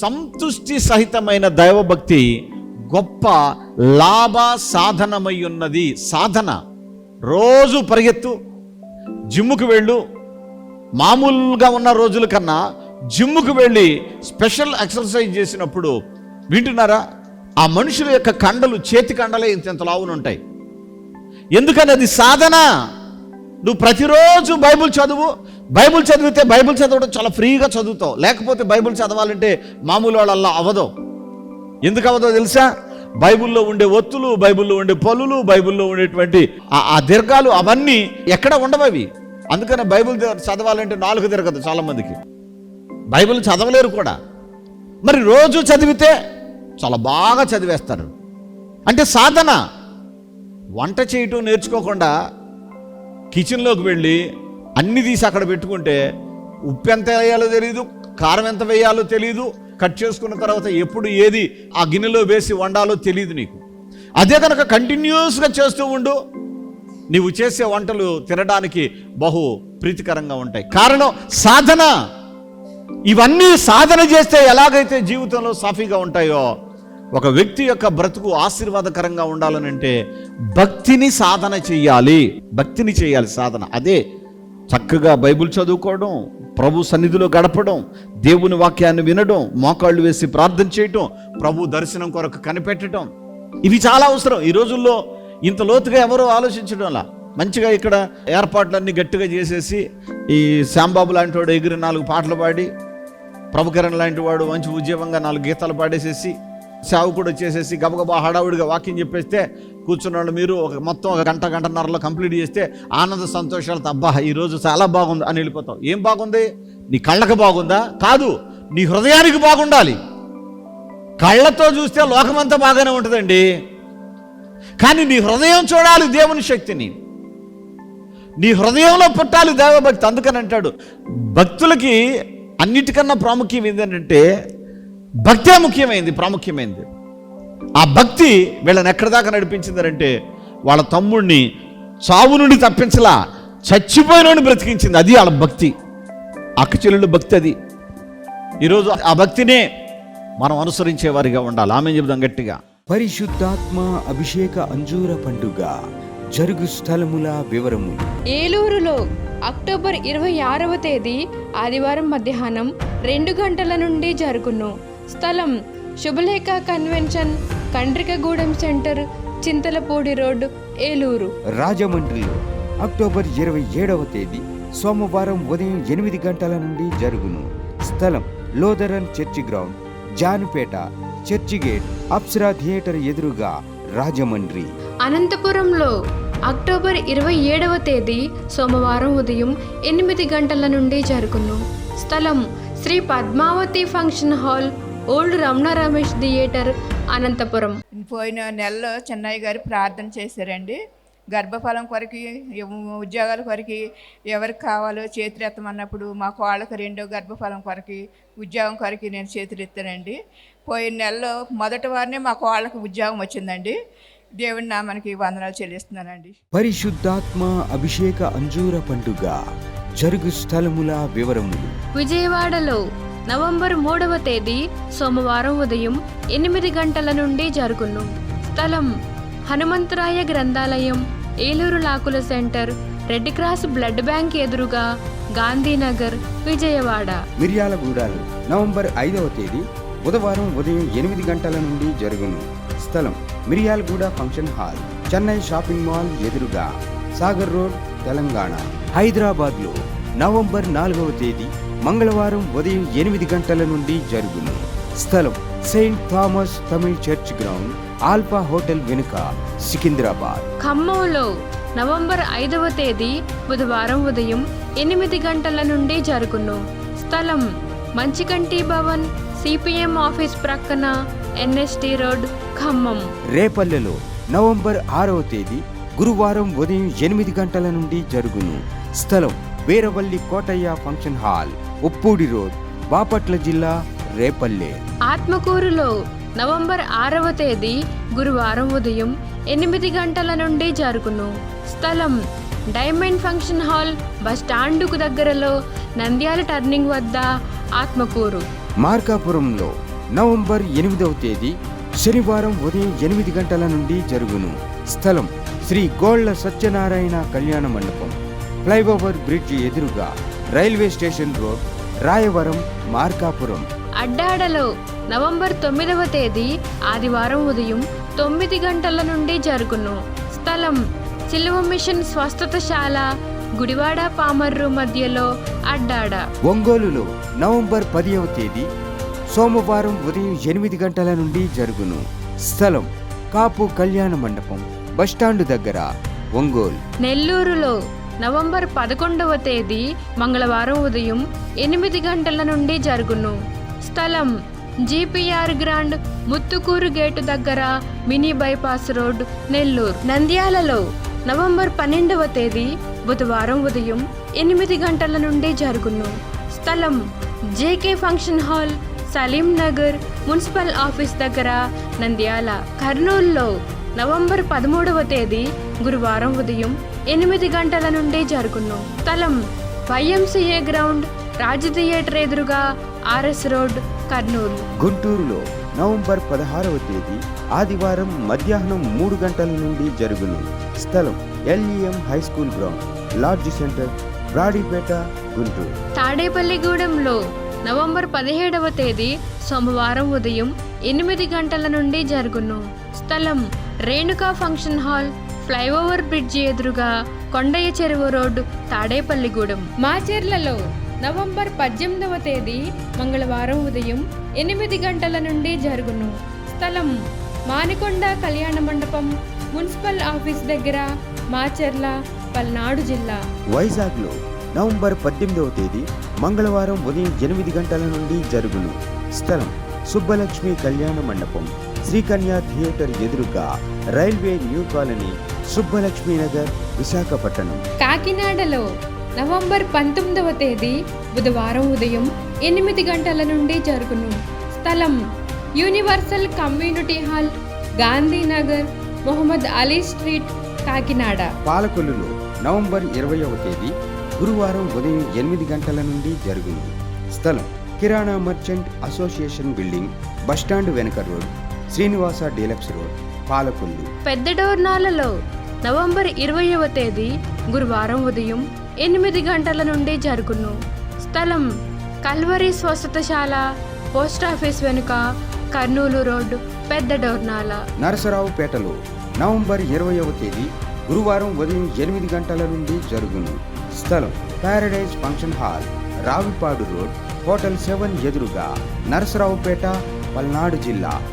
సంతుష్టి సహితమైన దైవభక్తి గొప్ప లాభ సాధనమై ఉన్నది. సాధన. రోజు పరిగెత్తు జిమ్ముకు వెళ్ళు. మామూలుగా ఉన్న రోజుల కన్నా జిమ్ముకు వెళ్ళి స్పెషల్ ఎక్సర్సైజ్ చేసినప్పుడు వింటున్నారా? ఆ మనుషుల యొక్క కండలు చేతి కండలే ఇంత ఇంత ఉంటాయి ఎందుకని అది సాధన? నువ్వు ప్రతిరోజు బైబుల్ చదువు బైబిల్ చదివితే బైబిల్ చదవడం చాలా ఫ్రీగా చదువుతావు. లేకపోతే బైబిల్ చదవాలంటే మామూలు వాళ్ళల్లో అవ్వదు. ఎందుకు అవ్వదో తెలుసా? బైబిల్లో ఉండే ఒత్తులు బైబిల్లో ఉండే పలులు బైబిల్లో ఉండేటువంటి ఆ- దీర్ఘాలు అవన్నీ ఎక్కడ ఉండవు అవి. అందుకనే బైబిల్ చదవాలంటే నాలుగు తిరగదు చాలామందికి. బైబిల్ చదవలేరు కూడా. మరి రోజు చదివితే చాలా బాగా చదివేస్తారు. అంటే సాధన. వంట చేయటం నేర్చుకోకుండా కిచెన్లోకి వెళ్ళి అన్ని తీసి అక్కడ పెట్టుకుంటే ఉప్పు ఎంత వేయాలో తెలియదు కారం ఎంత వేయాలో తెలియదు కట్ చేసుకున్న తర్వాత ఎప్పుడు ఏది ఆ గిన్నెలో వేసి వండాలో తెలియదు నీకు. అదే కనుక కంటిన్యూస్గా చేస్తూ ఉండు. నీవు చేసే వంటలు తినడానికి బహు ప్రీతికరంగా ఉంటాయి. కారణం సాధన. ఇవన్నీ సాధన చేస్తే ఎలాగైతే జీవితంలో సాఫీగా ఉంటాయో ఒక వ్యక్తి యొక్క బ్రతుకు ఆశీర్వాదకరంగా ఉండాలనంటే భక్తిని సాధన చేయాలి భక్తిని చేయాలి సాధన. అదే చక్కగా బైబిల్ చదువుకోవడం ప్రభు సన్నిధిలో గడపడం దేవుని వాక్యాన్ని వినడం మోకాళ్ళు వేసి ప్రార్థన చేయటం ప్రభు దర్శనం కొరకు కనిపెట్టడం. ఇవి చాలా అవసరం. ఈ రోజుల్లో ఇంత లోతుగా ఎవరో ఆలోచించడంలా మంచిగా ఇక్కడ ఏర్పాట్లన్నీ గట్టిగా చేసేసి ఈ శ్యాంబాబు లాంటి వాడు ఎగిరి నాలుగు పాటలు పాడి ప్రభుకరణ్ లాంటి వాడు మంచి ఉద్యమంగా నాలుగు గీతాలు పాడేసేసి సేవకుడు వచ్చేసేసి గబగబా హడావుడిగా వాకింగ్ చెప్పేస్తే కూర్చున్న వాళ్ళు మీరు ఒక మొత్తం ఒక గంట గంటన్నరలో కంప్లీట్ చేస్తే ఆనంద సంతోషాలతో అబ్బా ఈరోజు చాలా బాగుంది అని వెళ్ళిపోతాం ఏం బాగుంది? నీ కళ్ళకు బాగుందా? కాదు నీ హృదయానికి బాగుండాలి. కళ్ళతో చూస్తే లోకమంతా బాగానే ఉంటుందండి. కానీ నీ హృదయం చూడాలి దేవుని శక్తిని. నీ హృదయంలో పుట్టాలి దేవభక్తి. అందుకని అంటాడు భక్తులకి అన్నిటికన్నా ప్రాముఖ్యం ఏంటంటే భక్తే ముఖ్యమైంది ప్రాముఖ్యమైంది. ఆ భక్తి వీళ్ళని ఎక్కడి దాకా నడిపించిందంటే వాళ్ళ తమ్ముడిని చావు నుండి తప్పించలా చచ్చిపోయినోడిని బ్రతికించింది. అది వాళ్ళ భక్తి. అక్కచెల్లెళ్ళు భక్తి అది. ఈరోజు ఆ భక్తినే మనం అనుసరించే వారిగా ఉండాలి. ఆమె చెబుదాం గట్టిగా. పరిశుద్ధాత్మ అభిషేక అంజూర పండుగ జరుగు స్థలముల వివరములు ఏలూరులో అక్టోబర్ ఇరవై ఆరవ తేదీ ఆదివారం మధ్యాహ్నం రెండు గంటల నుండి జరుగును. స్థలం Subhalekha convention Kandrikagudem centre Chintalapudi road Eluru. రాజమండ్రిలో అక్టోబర్ ఇరవై ఏడవ తేదీ సోమవారం ఉదయం ఎనిమిది గంటల నుండి జరుగును. స్థలం Lutheran church ground Janupeta church gate Apsara theatre ఎదురుగా రాజమండ్రి. అనంతపురంలో అక్టోబర్ ఇరవై ఏడవ తేదీ సోమవారం ఉదయం ఎనిమిది గంటల నుండి జరుగును. స్థలం Sri Padmavathi function hall old Ramana Ramesh theatre Anantapuram. పోయిన నెలలో చెన్నయ్య గారు ప్రార్థన చేశారండి. గర్భఫలం కొరకు ఉద్యోగాల కొరకు ఎవరికి కావాలో చేతులు ఎత్తమన్నప్పుడు మా కోళ్ళకి రెండో గర్భఫలం కొరకు ఉద్యోగం కొరకు నేను చేతులు ఎత్తానండి పోయిన నెలలో మొదటి వారినే మా కోళ్ళకి ఉద్యోగం వచ్చిందండి. దేవుని నామానికి వందనాలు చెల్లిస్తున్నానండి. పరిశుద్ధాత్మ అభిషేక అంజూర పండుగ. జరుగు స్థలముల వివరములు. విజయవాడలో నవంబర్ మూడవ తేదీ సోమవారం ఉదయం ఎనిమిది గంటల నుండి జరుగును. స్థలం హనుమంతరాయ గ్రంథాలయం Eluru లాకుల centre red cross blood bank ఎదురుగా గాంధీనగర్ విజయవాడ. మిర్యాలగూడలో నవంబర్ ఐదవ తేదీ బుధవారం ఉదయం ఎనిమిది గంటల నుండి జరుగును. స్థలం Miryalaguda function hall Chennai shopping mall ఎదురుగా సాగర్ రోడ్ తెలంగాణ. హైదరాబాద్లో నవంబర్ నాలుగవ తేదీ మంగళవారం ఉదయం ఎనిమిది గంటల నుండి జరుగును. స్థలం Saint Thomas Tamil church ground Alpha hotel వెనుక సికింద్రాబాద్. ఖమ్మంలో నవంబర్ ఐదవ తేదీ బుధవారం ఉదయం ఎనిమిది గంటల నుండి జరుగును. స్థలం మంచికంటి భవన్ సిపిఎం ఆఫీస్ ప్రక్కన ఎన్ఎస్టి రోడ్ ఖమ్మం. రేపల్లెలో నవంబర్ ఆరవ తేదీ గురువారం ఉదయం ఎనిమిది గంటల నుండి జరుగును. స్థలం Veeravalli Kotaiah function hall Uppudi road Bapatla జిల్లా రేపల్లె. ఆత్మకూరులో నవంబర్ ఆరవ తేదీ గురువారం ఉదయం ఎనిమిది గంటల నుండి జరుగును. స్థలం డైమండ్ ఫంక్షన్ హాల్ బస్ స్టాండుకు దగ్గరలో నంద్యాల టర్నింగ్ వద్ద ఆత్మకూరు. మార్కాపురంలో నవంబర్ ఎనిమిదవ తేదీ శనివారం ఉదయం ఎనిమిది గంటల నుండి జరుగును. స్థలం శ్రీ గోళ్ళ సత్యనారాయణ కళ్యాణ మండపం. ఫ్లైఓవర్ బ్రిడ్జ్ ఎదురుగా railway station road Rayavaram Markapuram. అడ్డాడలో November తొమ్మిదవ తేదీ ఆదివారం ఉదయం తొమ్మిది గంటల నుండి జరుగును. స్థలం సిలువ మిషన్ స్వస్థతశాల గుడివాడ పామర్రు మధ్యలో అడ్డాడ. ఒంగోలులో నవంబర్ పదివ తేదీ సోమవారం ఉదయం ఎనిమిది గంటల నుండి జరుగును. స్థలం కాపు కళ్యాణ మండపం బస్టాండు దగ్గర ఒంగోలు. నెల్లూరులో నవంబర్ పదకొండవ తేదీ మంగళవారం ఉదయం ఎనిమిది గంటల నుండి జరుగును. స్థలం G P R grand Muthukur gate దగ్గర మినీ బైపాస్ రోడ్ నెల్లూరు. నంద్యాలలో నవంబర్ పన్నెండవ తేదీ బుధవారం ఉదయం ఎనిమిది గంటల నుండి జరుగును. స్థలం J K function hall Saleem Nagar municipal office దగ్గర నంద్యాల. కర్నూలులో నవంబర్ పదమూడవ తేదీ గురువారం ఉదయం ఎనిమిది గంటల నుండి జరుగును. స్థలం వైఎంసీఏ గ్రౌండ్ రాజ్ థియేటర్ ఎదురుగా ఆర్ఎస్ రోడ్ కర్నూలు. గుంటూరులో నవంబర్ పదహారవ తేదీ ఆదివారం మధ్యాహ్నం మూడు గంటల నుండి జరుగును. స్థలం LEM high school ground lodge centre Brodipet Guntur. తాడేపల్లిగూడెంలో November పదిహేడవ తేదీ సోమవారం ఉదయం ఎనిమిది గంటల నుండి జరుగును. స్థలం Renuka function hall flyover bridge ఎదురుగా కొండయ్య చెరువు రోడ్డు తాడేపల్లిగూడెం. మాచెర్లలో నవంబర్ పద్దెనిమిదవ తేదీ మంగళవారం ఉదయం ఎనిమిది గంటల నుండి జరుగును. స్థలం మానికొండ కళ్యాణ మండపం మున్సిపల్ ఆఫీస్ దగ్గర మాచెర్ల పల్నాడు జిల్లా. వైజాగ్లో నవంబర్ పద్దెనిమిదవ తేదీ మంగళవారం ఉదయం ఎనిమిది గంటల నుండి జరుగును. స్థలం సుబ్బలక్ష్మి కళ్యాణ మండపం. శ్రీకన్య థియేటర్ ఎదురుగా railway new colony Subbalakshmi Nagar Visakhapatnam. కాకినాడలో నవంబర్ పంతొమ్మిదవ తేదీ బుధవారం ఉదయం ఎనిమిది గంటల నుండి జరుగును. స్థలం universal community hall Gandhinagar Mohammed Ali street Kakinada. పాలకొల్లులో November ఇరవైవ తేదీ గురువారం ఉదయం ఎనిమిది గంటల నుండి జరుగును. స్థలం kirana merchant association building bus stand వెనక road Srinivasa deluxe road Palakollu. పెద్ద డోర్నాలలో నవంబర్ ఇరవైవ తేదీ గురువారం ఉదయం ఎనిమిది గంటల నుండి జరుగును. స్థలం కల్వరి స్వస్థతశాల పోస్టాఫీస్ వెనుక కర్నూలు రోడ్డు పెద్ద డోర్నాల నరసరావుపేటలో నవంబర్ ఇరవైవ తేదీ గురువారం ఉదయం ఎనిమిది గంటల నుండి జరుగును. స్థలం paradise function hall Ravipadu road hotel seven ఎదురుగా నరసరావుపేట పల్నాడు జిల్లా.